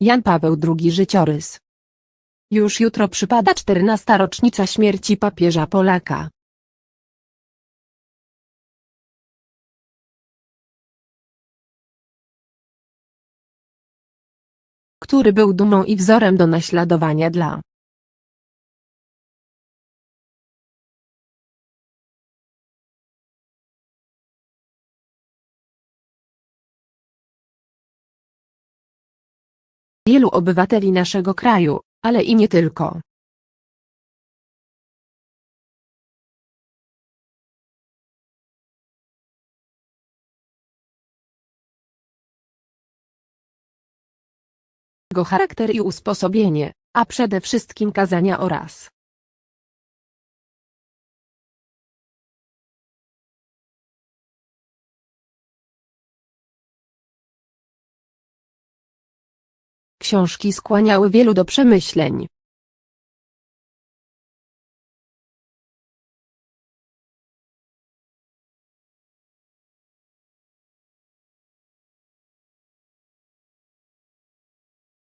Jan Paweł II Życiorys Już jutro przypada 14. rocznica śmierci papieża Polaka. który był dumą i wzorem do naśladowania dla wielu obywateli naszego kraju, ale i nie tylko. Jego charakter i usposobienie, a przede wszystkim kazania oraz książki skłaniały wielu do przemyśleń.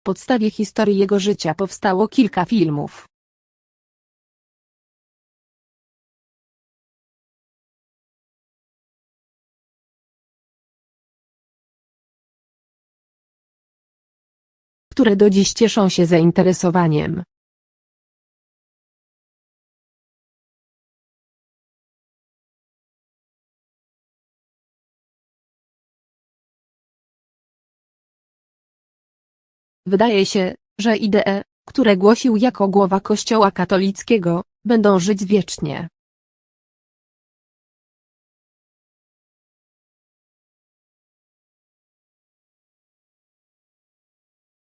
podstawie historii jego życia powstało kilka filmów. Które do dziś cieszą się zainteresowaniem. Wydaje się, że idee, które głosił jako głowa Kościoła katolickiego, będą żyć wiecznie.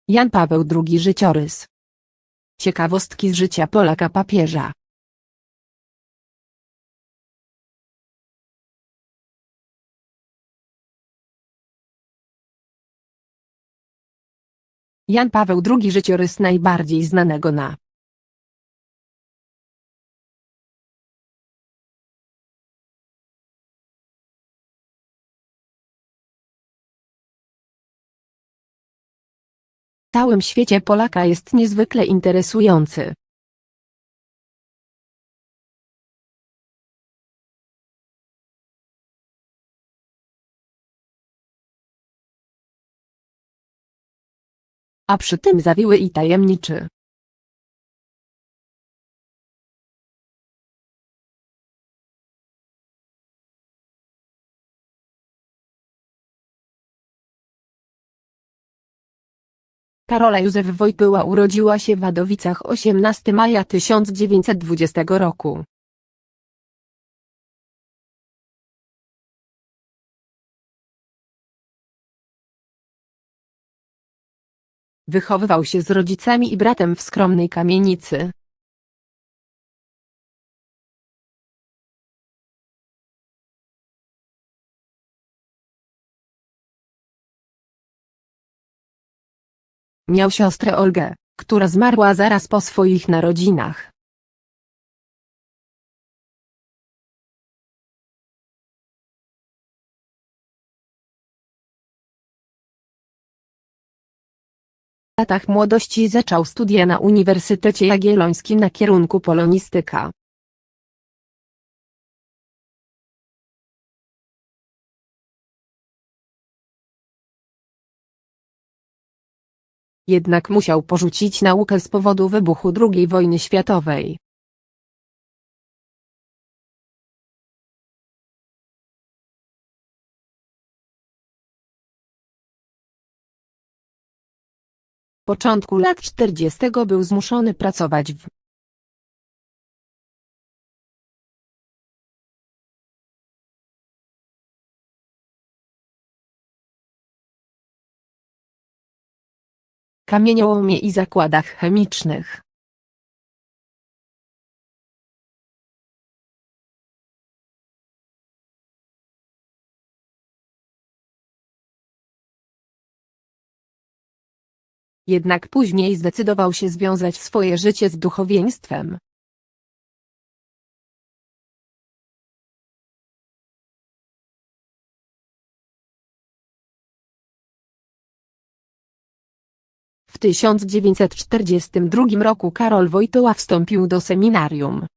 Jan Paweł II Życiorys. Ciekawostki z życia Polaka papieża. Jan Paweł II Życiorys najbardziej znanego na całym świecie Polaka jest niezwykle interesujący. A przy tym zawiły i tajemniczy. Karola Józef Wojtyła urodziła się w Wadowicach 18 maja 1920 roku. Wychowywał się z rodzicami i bratem w skromnej kamienicy. Miał siostrę Olgę, która zmarła zaraz po swoich narodzinach. W latach młodości zaczął studia na Uniwersytecie Jagiellońskim na kierunku polonistyka. Jednak musiał porzucić naukę z powodu wybuchu II wojny światowej. W początku lat 40. był zmuszony pracować w kamieniołomie i zakładach chemicznych. Jednak później zdecydował się związać swoje życie z duchowieństwem. 1942 roku Karol Wojtyła wstąpił do seminarium.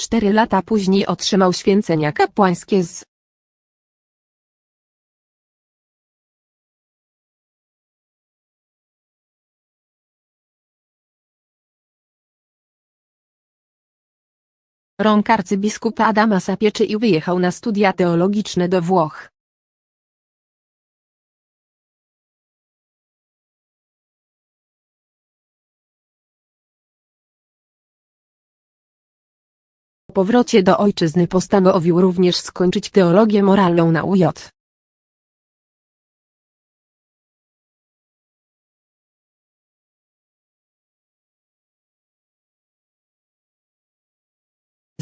Cztery lata później otrzymał święcenia kapłańskie z rąk arcybiskupa Adama Sapieczy i wyjechał na studia teologiczne do Włoch. Po powrocie do ojczyzny postanowił również skończyć teologię moralną na UJ.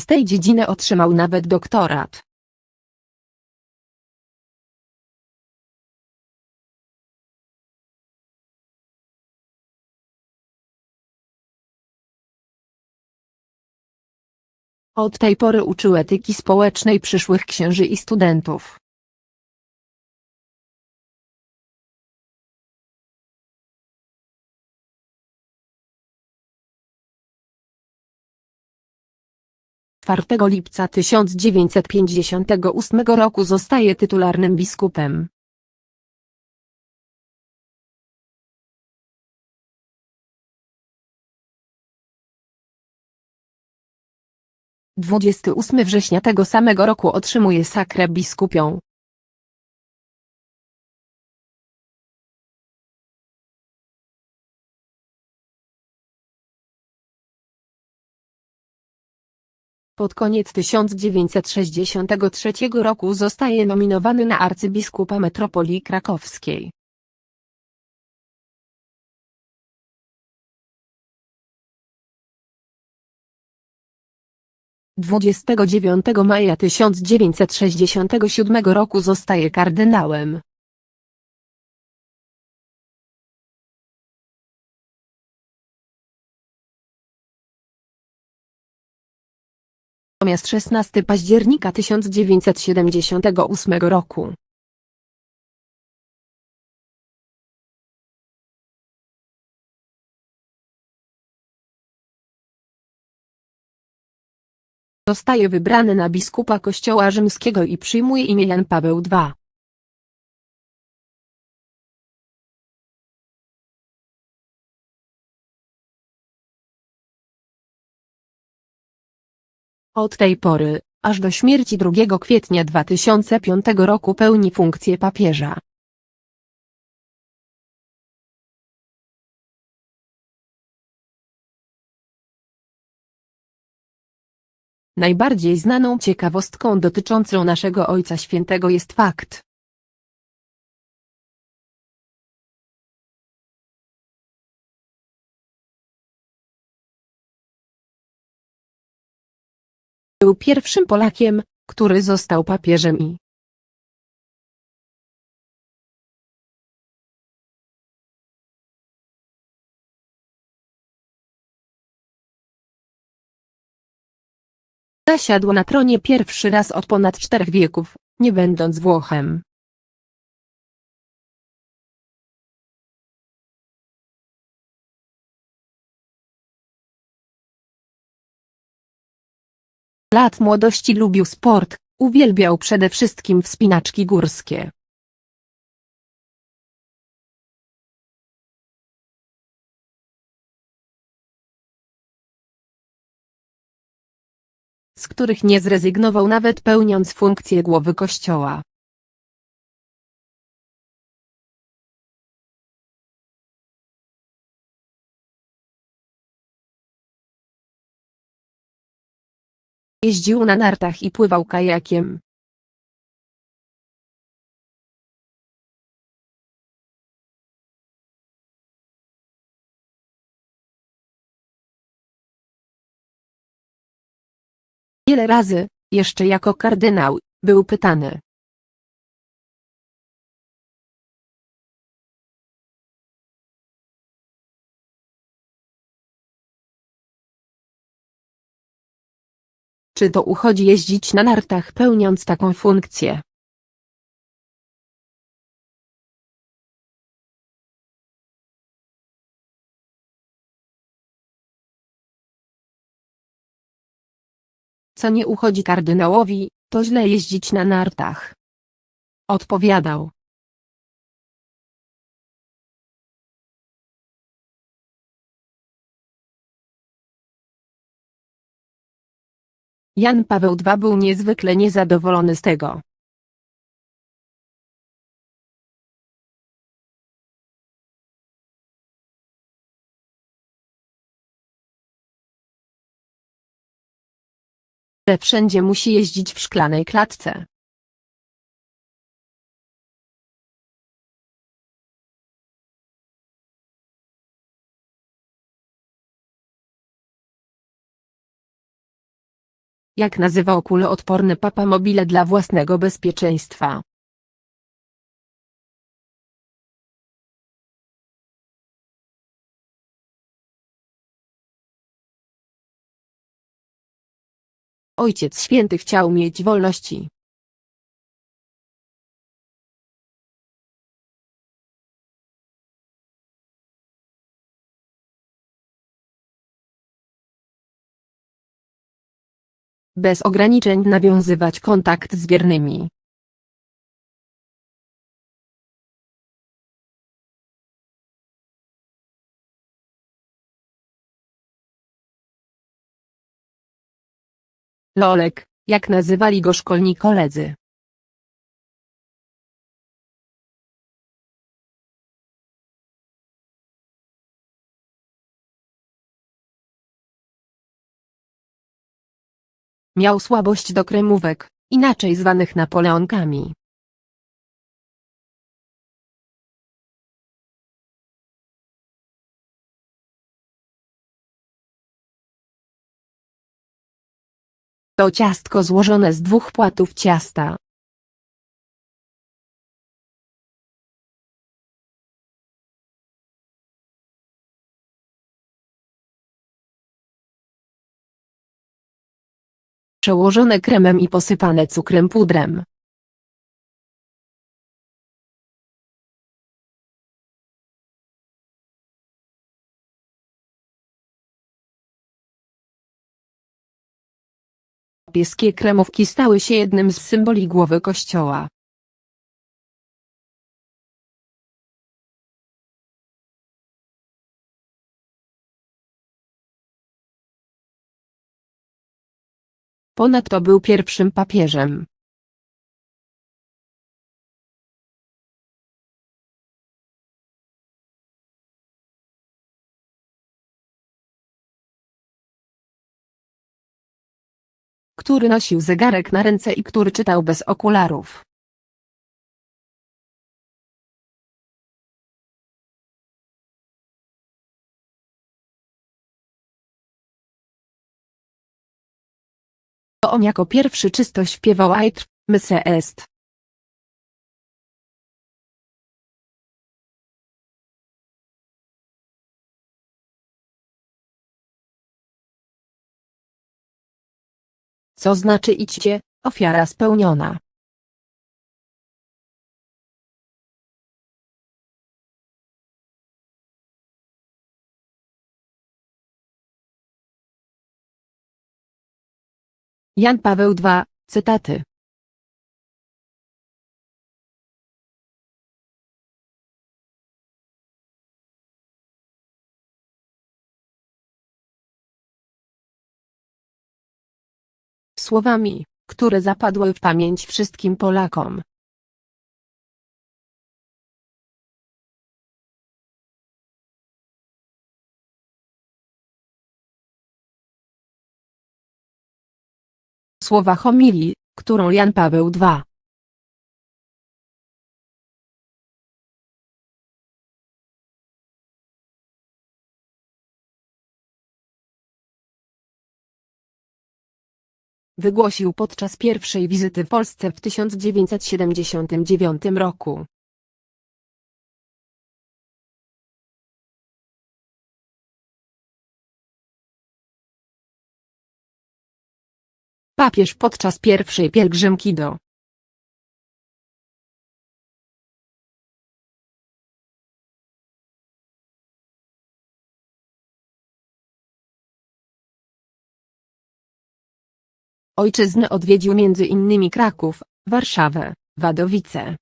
Z tej dziedziny otrzymał nawet doktorat. Od tej pory uczył etyki społecznej przyszłych księży i studentów. Czwartego lipca 1958 roku zostaje tytularnym biskupem. Dwudziesty ósmy września tego samego roku otrzymuje sakrę biskupią. Pod koniec 1963 roku zostaje nominowany na arcybiskupa metropolii krakowskiej. Dwudziestego dziewiątego maja 1967 roku zostaje kardynałem. Natomiast 16 października 1978 roku. Zostaje wybrany na biskupa Kościoła Rzymskiego i przyjmuje imię Jan Paweł II. Od tej pory, aż do śmierci 2 kwietnia 2005 roku pełni funkcję papieża. Najbardziej znaną ciekawostką dotyczącą naszego Ojca Świętego jest fakt, Był pierwszym Polakiem, który został papieżem i zasiadł na tronie pierwszy raz od ponad czterech wieków, nie będąc Włochem. Lat młodości lubił sport, uwielbiał przede wszystkim wspinaczki górskie. z których nie zrezygnował nawet pełniąc funkcję głowy kościoła. Jeździł na nartach i pływał kajakiem. Wiele razy, jeszcze jako kardynał, był pytany, Czy to uchodzi jeździć na nartach pełniąc taką funkcję? Co nie uchodzi kardynałowi, to źle jeździć na nartach. Odpowiadał. Jan Paweł II był niezwykle niezadowolony z tego. że wszędzie musi jeździć w szklanej klatce. Jak nazywał kuloodporny papamobile dla własnego bezpieczeństwa. Ojciec Święty chciał mieć wolności. Bez ograniczeń nawiązywać kontakt z wiernymi. Lolek, jak nazywali go szkolni koledzy. Miał słabość do kremówek, inaczej zwanych napoleonkami. To ciastko złożone z dwóch płatów ciasta. Przełożone kremem i posypane cukrem pudrem. Pieskie kremówki stały się jednym z symboli głowy kościoła. Ponadto był pierwszym papieżem. który nosił zegarek na ręce i który czytał bez okularów. On jako pierwszy czysto śpiewał Aitr, Myse est. Co znaczy idźcie, ofiara spełniona. Jan Paweł II, cytaty. Słowami, które zapadły w pamięć wszystkim Polakom. Słowa homilii, którą Jan Paweł II wygłosił podczas pierwszej wizyty w Polsce w 1979 roku. Papież podczas pierwszej pielgrzymki do Ojczyzny odwiedził między innymi Kraków, Warszawę, Wadowice.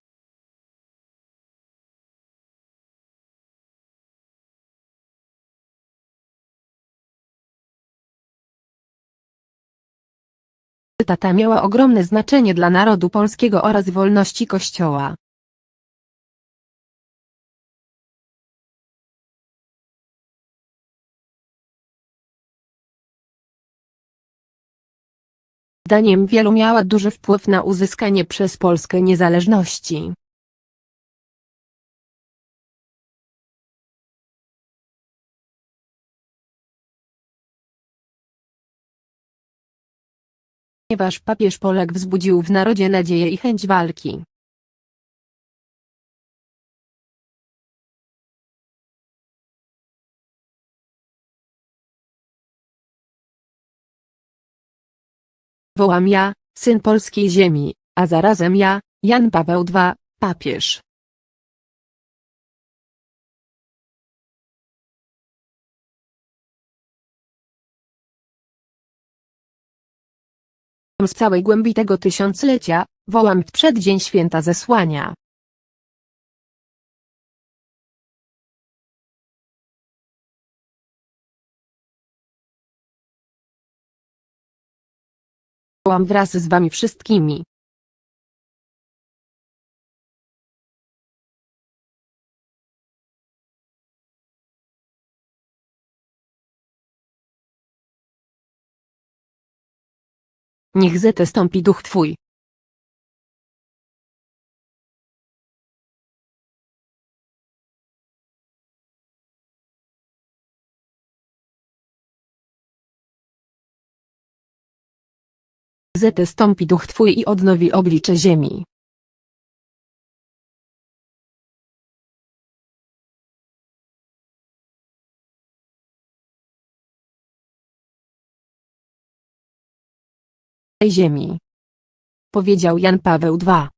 Cytata miała ogromne znaczenie dla narodu polskiego oraz wolności Kościoła. Zdaniem wielu miała duży wpływ na uzyskanie przez Polskę niezależności. Ponieważ papież Polak wzbudził w narodzie nadzieję i chęć walki. Wołam ja, syn polskiej ziemi, a zarazem ja, Jan Paweł II, papież. Z całej głębi tego tysiąclecia, wołam w przeddzień święta zesłania. Wołam wraz z wami wszystkimi. Niech zetę stąpi duch Twój. Zetę stąpi duch Twój i odnowi oblicze ziemi. Ziemi. Powiedział Jan Paweł II.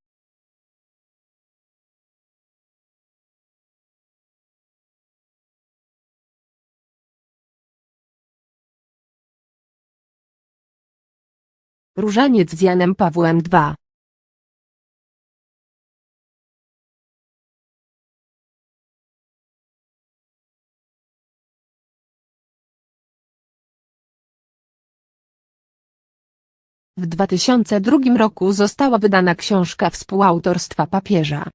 Różaniec z Janem Pawłem II. W 2002 roku została wydana książka współautorstwa papieża.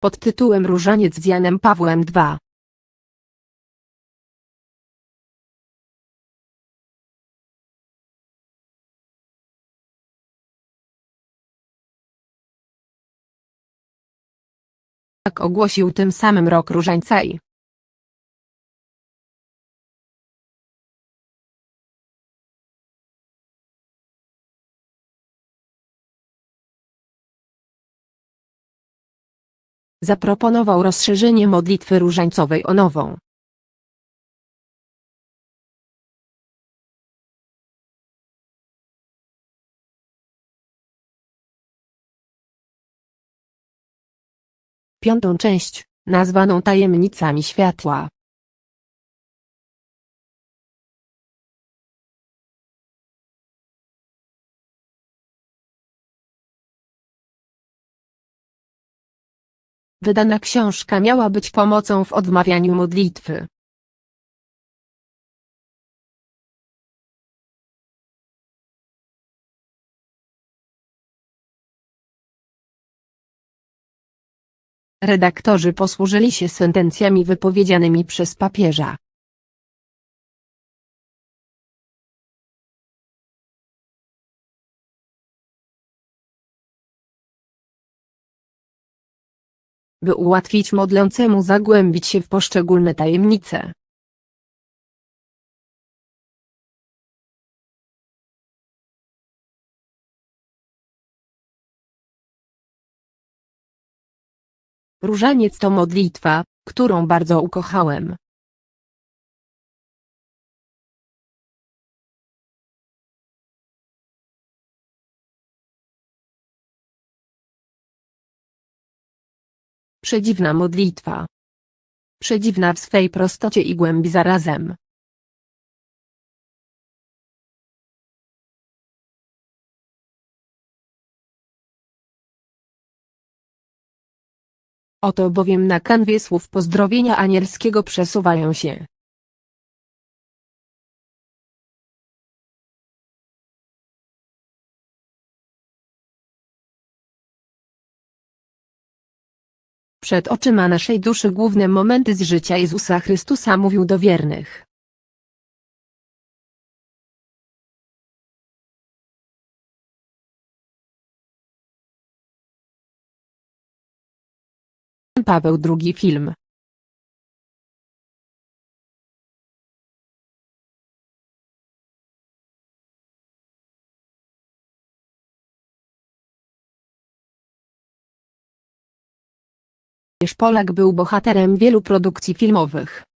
Pod tytułem Różaniec z Janem Pawłem II. Tak ogłosił tym samym rok Różańca i zaproponował rozszerzenie modlitwy różańcowej o nową. Piątą część, nazwaną Tajemnicami Światła. Wydana książka miała być pomocą w odmawianiu modlitwy. Redaktorzy posłużyli się sentencjami wypowiedzianymi przez papieża. by ułatwić modlącemu zagłębić się w poszczególne tajemnice. Różaniec to modlitwa, którą bardzo ukochałem. Przedziwna modlitwa. Przedziwna w swej prostocie i głębi zarazem. Oto bowiem na kanwie słów pozdrowienia anielskiego przesuwają się. Przed oczyma naszej duszy główne momenty z życia Jezusa Chrystusa mówił do wiernych. Paweł II film Polak był bohaterem wielu produkcji filmowych.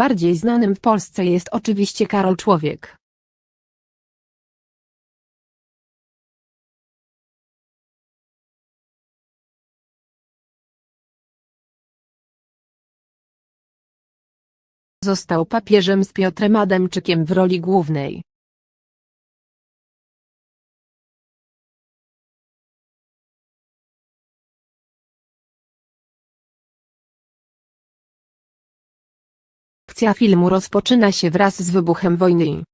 Bardziej znanym w Polsce jest oczywiście Karol Człowiek. Został papieżem z Piotrem Adamczykiem w roli głównej. Akcja filmu rozpoczyna się wraz z wybuchem wojny.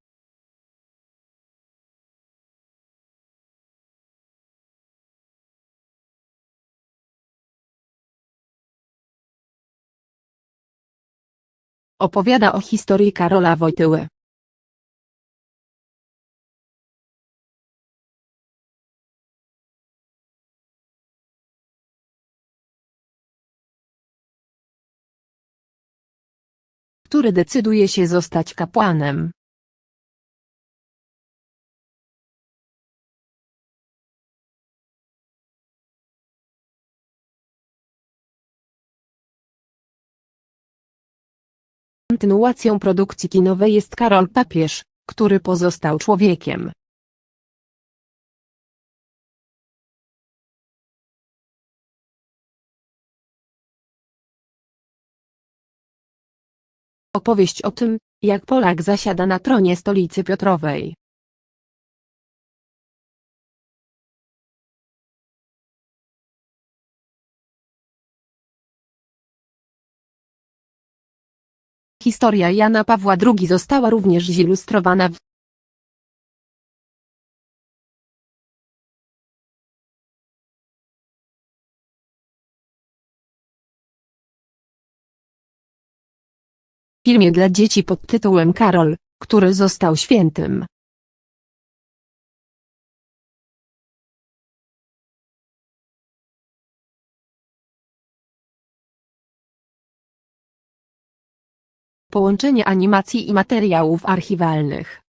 Opowiada o historii Karola Wojtyły. Który decyduje się zostać kapłanem. Kontynuacją produkcji kinowej jest Karol Papież, który pozostał człowiekiem. Opowieść o tym, jak Polak zasiada na tronie stolicy Piotrowej. Historia Jana Pawła II została również zilustrowana w filmie dla dzieci pod tytułem Karol, który został świętym. Połączenie animacji i materiałów archiwalnych.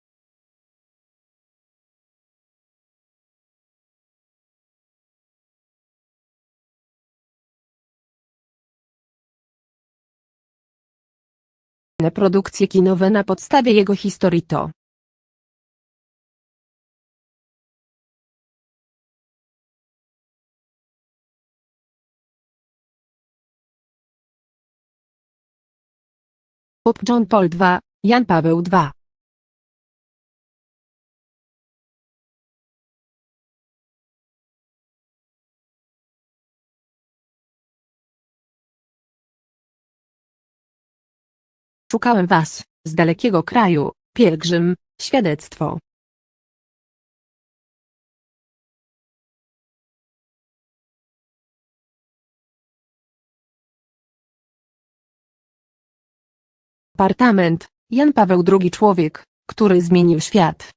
Produkcje kinowe na podstawie jego historii to Pop John Paul II, Jan Paweł II Szukałem was, z dalekiego kraju, pielgrzym, świadectwo. Apartament, Jan Paweł II Człowiek, który zmienił świat.